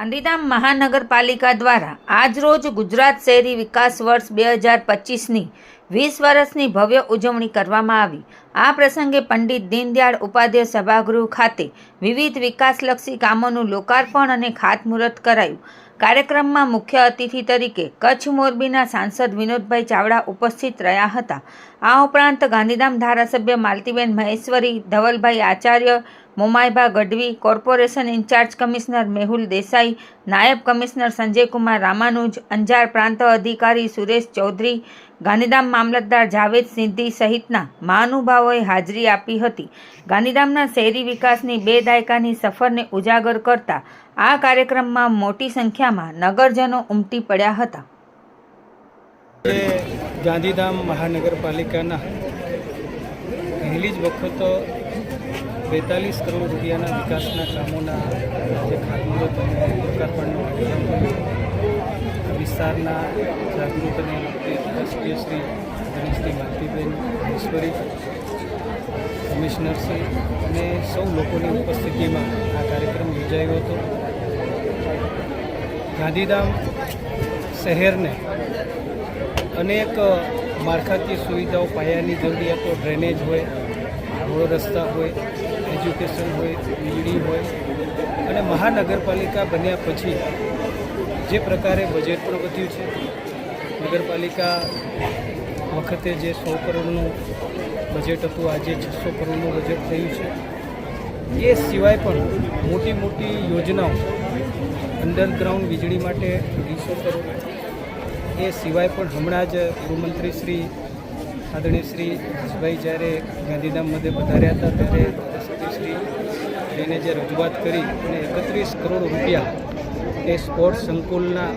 ગાંધીધામ મહાનગરપાલિકા દ્વારા આજરોજ ગુજરાત શહેરી વિકાસ વર્ષ બે હજાર પચીસની વીસ વર્ષની ભવ્ય ઉજવણી કરવામાં આવી. આ પ્રસંગે પંડિત દીનદયાળ ઉપાધ્યાય સભાગૃહ ખાતે વિવિધ વિકાસલક્ષી કામોનું લોકાર્પણ અને ખાતમુહૂર્ત કરાયું. કાર્યક્રમમાં મુખ્ય અતિથિ તરીકે કચ્છ મોરબીના સાંસદ વિનોદભાઈ ચાવડા ઉપસ્થિત રહ્યા હતા. આ ઉપરાંત ગાંધીધામ ધારાસભ્ય Maltiben Maheshwari, Dhavalbhai Acharya Momaibha Gadhvi, corporation incharge commissioner Mehul Desai, નાયબ કમિશનર સંજયકુમાર રામાનુજ, અંજાર પ્રાંત અધિકારી સુરેશ ચૌધરી, ગાંધીધામ મામલતદાર જાવેદ સિદ્ધિ સહિતના મહાનુભાવોએ હાજરી આપી હતી. ગાંધીધામના શહેરી વિકાસની બે દાયકાની સફરને ઉજાગર કરતા આ કાર્યક્રમમાં મોટી સંખ્યામાં નગરજનો ઉમટી પડ્યા હતા. ગાંધીધામ મહાનગરપાલિકાના પહેલી જ વખત બેતાલીસ કરોડ રૂપિયાના વિકાસના કામોના જે ખાતમુહૂર્ત અને લોકાર્પણનો કાર્યક્રમ વિસ્તારના જાગૃત અને રાષ્ટ્રીય શ્રી ગણેશજી માલતીબેન ઈશ્વરી કમિશનરશ્રી અને સૌ લોકોની ઉપસ્થિતિમાં આ કાર્યક્રમ યોજાયો હતો. ગાંધીધામ શહેરને અનેક માળખાકીય સુવિધાઓ પાયાની જરૂરિયાતો ડ્રેનેજ હોય, રોડ રસ્તા હોય એજ્યુકેશન હોય વીજળી હોય અને મહાનગરપાલિકા બન્યા પછી જે પ્રકારે બજેટ પણ વધ્યું છે, નગરપાલિકા વખતે જે સો કરોડનું બજેટ હતું, આજે છસો કરોડનું બજેટ થયું છે. એ સિવાય પણ મોટી મોટી યોજનાઓ અંડરગ્રાઉન્ડ વીજળી માટે અઢીસો કરોડ. એ સિવાય પણ હમણાં જ ગૃહમંત્રી શ્રી આદરણીય શ્રી હર્ષભાઈ જ્યારે ગાંધીધામ મધ્ય પધાર્યા હતા, ત્યારે ધારાસભ્યશ્રી એને જે રજૂઆત કરી અને એકત્રીસ કરોડ રૂપિયા એ સ્પોર્ટ્સ સંકુલના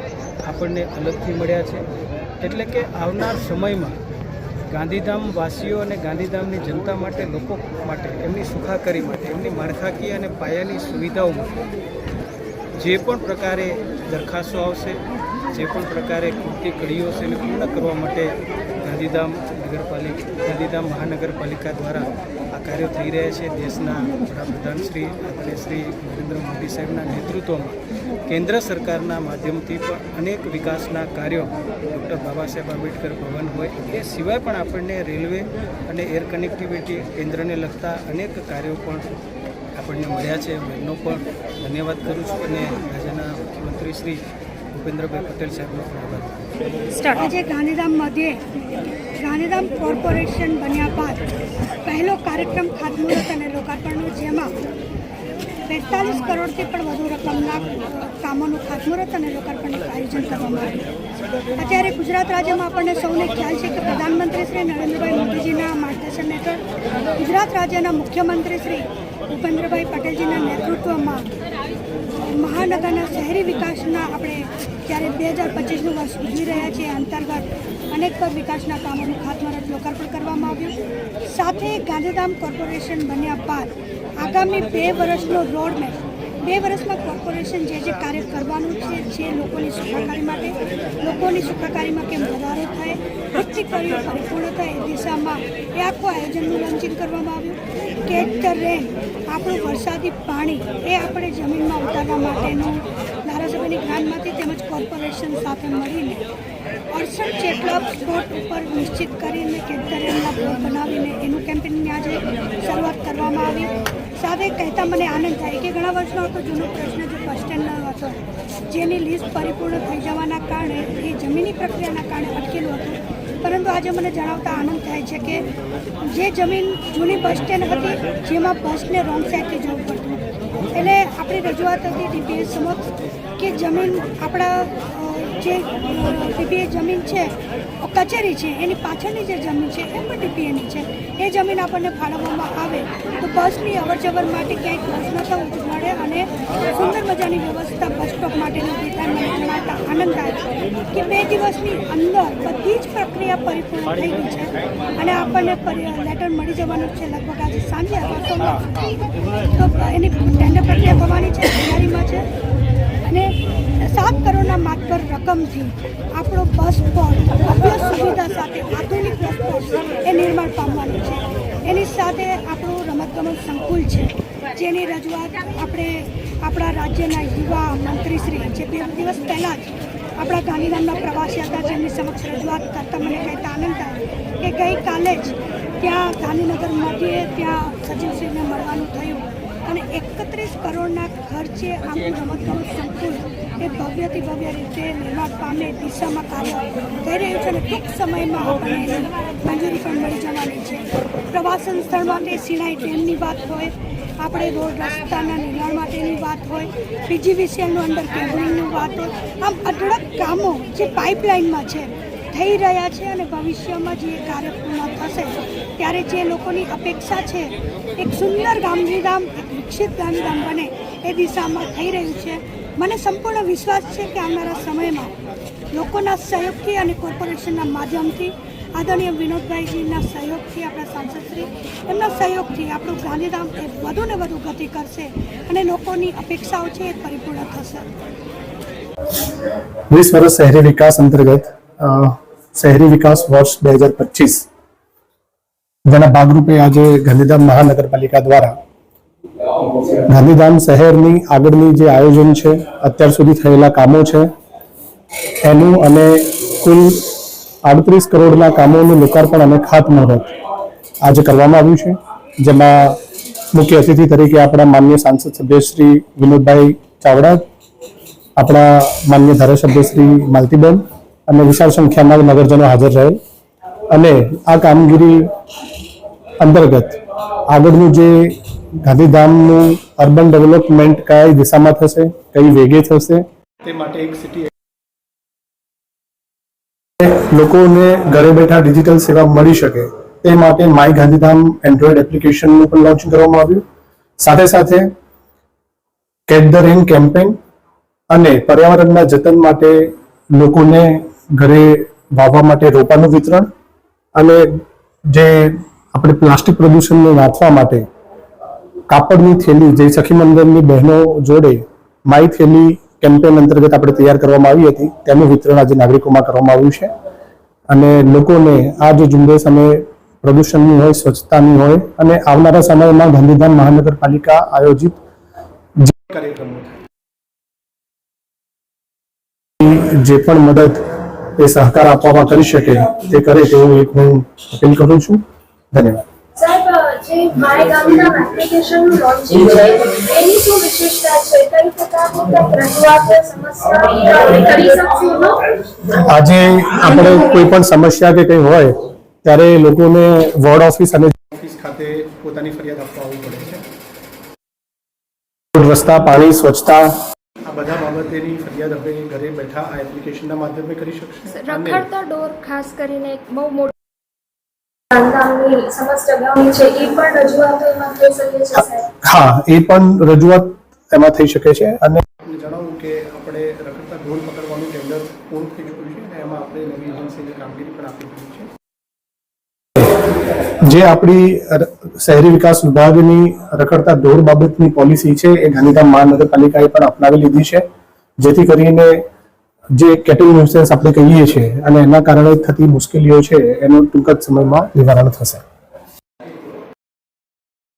આપણને અલગથી મળ્યા છે. એટલે કે આવનાર સમયમાં ગાંધીધામ વાસીઓ અને ગાંધીધામની જનતા માટે, લોકો માટે, એમની સુખાકારી માટે, એમની માળખાકીય અને પાયાની સુવિધાઓ માટે જે પણ પ્રકારે દરખાસ્તો આવશે, જે પણ પ્રકારે કૃતિ કડીઓ છે એને પૂર્ણ કરવા માટે ગાંધીધામ નગરપાલિકા, ગાંધીધામ મહાનગરપાલિકા દ્વારા કાર્યો થઈ રહ્યા છે દેશના વડાપ્રધાન શ્રી આપણે શ્રી નરેન્દ્ર મોદી સાહેબના નેતૃત્વમાં. કેન્દ્ર સરકારના માધ્યમથી પણ અનેક વિકાસના કાર્યો ડૉક્ટર બાબા સાહેબ આંબેડકર ભવન હોય એ સિવાય પણ આપણને રેલવે અને એર કનેક્ટિવિટી કેન્દ્રને લગતા અનેક કાર્યો પણ આપણને મળ્યા છે. હું એમનો પણ ધન્યવાદ કરું છું અને રાજ્યના મુખ્યમંત્રી શ્રી ભૂપેન્દ્રભાઈ પટેલ સાહેબનો પણ આભાર ગાંધીધામ મધ્યે ગાંધીધામ કોર્પોરેશન બન્યા બાદ પહેલો કાર્યક્રમ ખાતમુહૂર્ત અને લોકાર્પણનો જેમાં બેતાલીસ કરોડથી પણ વધુ રકમના કામોનું ખાતમુહૂર્ત અને લોકાર્પણનું આયોજન કરવામાં આવ્યું. અત્યારે ગુજરાત રાજ્યમાં આપણને સૌને ખ્યાલ છે કે પ્રધાનમંત્રી શ્રી નરેન્દ્રભાઈ મોદીજીના માર્ગદર્શન હેઠળ ગુજરાત રાજ્યના મુખ્યમંત્રી શ્રી ભૂપેન્દ્રભાઈ પટેલજીના નેતૃત્વમાં મહાનગરના શહેરી વિકાસના આપણે જ્યારે બે હજાર પચીસનું વર્ષ ઉજવી રહ્યા છીએ, અંતર્ગત અનેક વિકાસના કામોનું ખાતમુહૂર્ત લોકાર્પણ કરવામાં આવ્યું. સાથે ગાંધીધામ કોર્પોરેશન બન્યા બાદ આગામી બે વર્ષનો રોડ મેપ બે વર્ષમાં કોર્પોરેશન જે જે કાર્ય કરવાનું છે, જે લોકોની સુખાકારી માટે, લોકોની સુખાકારીમાં કેમ વધારો થાય બધી કાર્યો પરિપૂર્ણ થાય એ દિશામાં એ આખું આયોજનનું લોન્ચિંગ કરવામાં આવ્યું. કેચ ધ રેન આપણું વરસાદી પાણી એ આપણે જમીનમાં ઉતારવા માટેનું ધારાસભ્યની ગ્રાન્ટમાંથી તેમજ કોર્પોરેશન સાથે મળીને અડસઠ જેટલા સ્પોટ ઉપર નિશ્ચિત કરીને કેન્દ્રના બ્લોક બનાવીને એનું કેમ્પેનની આજે શરૂઆત કરવામાં આવી. સાથે કહેતા મને આનંદ થાય કે ઘણા વર્ષનો હતો જૂનો પ્રશ્ન જે બસ સ્ટેન્ડનો હતો. જેની લિસ્ટ પરિપૂર્ણ થઈ જવાના કારણે એ જમીની પ્રક્રિયાના કારણે અટકેલું હતું. પરંતુ આજે મને જણાવતા આનંદ થાય છે કે જે જમીન જૂની બસ સ્ટેન્ડ હતી, જેમાં બસને રોંગ સાઈડથી જવું પડતું. એટલે આપણી રજૂઆત હતી ડીપીએસ સમક્ષ કે જમીન આપણા જે ડીપીએ જમીન છે કચેરી છે, એની પાછળની જે જમીન છે, એ પણ ડીપીએની છે. એ જમીન આપણને ફાળવવામાં આવે તો બસની અવર જવર માટે ક્યાંય પ્રશ્ન થવું મળે અને સુંદર મજાની વ્યવસ્થા બસ સ્ટોપ માટેનું વિધાન મને જણાવતા આનંદ થાય કે બે દિવસની અંદર બધી જ પ્રક્રિયા પરિપૂર્ણ થઈ ગઈ છે અને આપણને લેટર મળી જવાનું છે લગભગ આજે સાંજે અથવા તો એની ટેન્ડર પ્રક્રિયા થવાની છે, તૈયારીમાં છે. અને સાત કરોડના માત્ર રકમથી આપણો બસ પોર્ટ ભવ્ય સુવિધા સાથે આધુનિક બસ પોર્ટ એ નિર્માણ પામવાનું છે. એની સાથે આપણું રમતગમત સંકુલ છે, જેની રજૂઆત આપણે આપણા રાજ્યના યુવા મંત્રીશ્રી જે બે દિવસ પહેલાં જ આપણા ગાંધીધામના પ્રવાસી હતા, જેમની સમક્ષ રજૂઆત કરતા મને કહેતા આનંદ થાય કે ગઈકાલે જ ત્યાં ગાંધીનગર મોટીએ ત્યાં સચિવશ્રીને મળવાનું થયું. અને એકત્રીસ કરોડના ખર્ચે આખું રમતગમત સંકુલ એ ભવ્યથી ભવ્ય રીતે નિર્માણ પામે, દિશામાં કાર્ય થઈ રહ્યું છે અને ટૂંક સમયમાં આપણને મંજૂરી પણ મળી જવાની છે. પ્રવાસન સ્થળ માટે સિણાઈ ડેમની વાત હોય, આપણે રોડ રસ્તાના નિર્માણ માટેની વાત હોય, પીજીવીસીએલનું અંડર કેબલિંગની વાત હોય, આમ અઢળક કામો જે પાઇપલાઇનમાં છે થઈ રહ્યા છે અને ભવિષ્યમાં જે કાર્ય પૂર્ણ થશે, ત્યારે જે લોકોની અપેક્ષા છે, એક સુંદર ગાંધીધામ, એક વિકસિત ગાંધીધામ બને એ દિશામાં થઈ રહ્યું છે. મને સંપૂર્ણ વિશ્વાસ છે કે આવનારા સમયમાં લોકોના સહયોગથી અને કોર્પોરેશનના માધ્યમથી આદરણીય વિનોદભાઈજીના સહયોગથી આપણા સાંસદશ્રી, એમના સહયોગથી આપણું ગાંધીધામ એ વધુ ને વધુ ગતિ કરશે અને લોકોની અપેક્ષાઓ છે એ પરિપૂર્ણ થશે. વીસ વર્ષ શહેરી વિકાસ અંતર્ગત શહેરી વિકાસ વર્ષ બે હજાર પચીસ. જેના ભાગરૂપે આજે ગાંધીધામ મહાનગરપાલિકા દ્વારા ગાંધીધામ શહેરની આગળની જે આયોજન છે, અત્યાર સુધી થયેલા કામો છે, એનું અને કુલ આડત્રીસ કરોડના કામોનું લોકાર્પણ અને ખાતમુહૂર્ત આજે કરવામાં આવ્યું છે. જેમાં મુખ્ય અતિથિ તરીકે આપણા માન્ય સાંસદ સભ્ય શ્રી વિનોદભાઈ ચાવડા, આપણા માન્ય ધારાસભ્ય શ્રી માલતીબેન અને વિશાળ સંખ્યામાં નગરજનો હાજર રહે અને આ કામગીરી અંતર્ગત આગળનું જે ગાંધીધામનું અર્બન ડેવલપમેન્ટ કઈ દિશામાં થશે કઈ વેગે થશે? તે માટે એક સિટી લોકોને ઘરે બેઠા ડિજિટલ સેવા મળી શકે તે માટે માય ગાંધીધામ એન્ડ્રોઈડ એપ્લિકેશનનું પણ લોન્ચ કરવામાં આવ્યું. સાથે સાથે કેટ ધ રેન કેમ્પેન અને પર્યાવરણના જતન માટે લોકોને ઘરે વાવવા માટે રોપાનું વિતરણ અને જે આપણે પ્લાસ્ટિક પ્રદૂષણને વાંચવા માટે કાપડની થેલી, જે સખી મંદિરની બહેનો જોડે માય થેલી કેમ્પેન અંતર્ગત આપણે તૈયાર કરવામાં આવી હતી, તેનું વિતરણ આજે નાગરિકોમાં કરવામાં આવ્યું છે. અને લોકોને આ જે ઝુંબેશ અમે પ્રદૂષણની હોય, સ્વચ્છતાની હોય અને આવનારા સમયમાં ગાંધીધામ મહાનગરપાલિકા આયોજિત કાર્યક્રમો જે પણ મદદ એ સહકાર આપવામાં કરી શકે તે કરે તેવું એક હું અપીલ કરું છું. ધન્યવાદ. આજે આપણે કોઈ પણ સમસ્યા કે કંઈ હોય ત્યારે લોકોને વોર્ડ ઓફિસ અને ઓફિસ ખાતે પોતાની ફરિયાદ આપવા આવવું પડે છે. રસ્તા પાણી સ્વચ્છતા આ બધા બાબતેની ફરિયાદ હવે ઘરે બેઠા આ એપ્લિકેશનના માધ્યમે કરી શકશે. રખડતા ડોર ખાસ કરીને એક બહુ મોટો ગાંધીધામની સમસ્ત અગાઉની છે એ પણ રજૂઆતો એમાં થઈ શકે છે હા એ પણ રજૂઆત એમાં થઈ શકે છે અને જણાવું કે આપણે રખડતા ઢોલ પકડવાનું ટેન્ડર પૂર્ણ થઈ ચૂક્યું છે અને એમાં આપણે નવી એજન્સીની કામગીરી પણ આપી જે આપણી શહેરી વિકાસ વિભાગની રખડતા ઢોર બાબતની પોલિસી છે, એ ગાંધીધામ મહાનગરપાલિકાએ પણ અપનાવી લીધી છે. જેથી કરીને જે કેટલ ન્યુસન્સ આપણે કહીએ છીએ અને એના કારણે થતી મુશ્કેલીઓ છે, એનું ટૂંક જ સમયમાં નિવારણ થશે.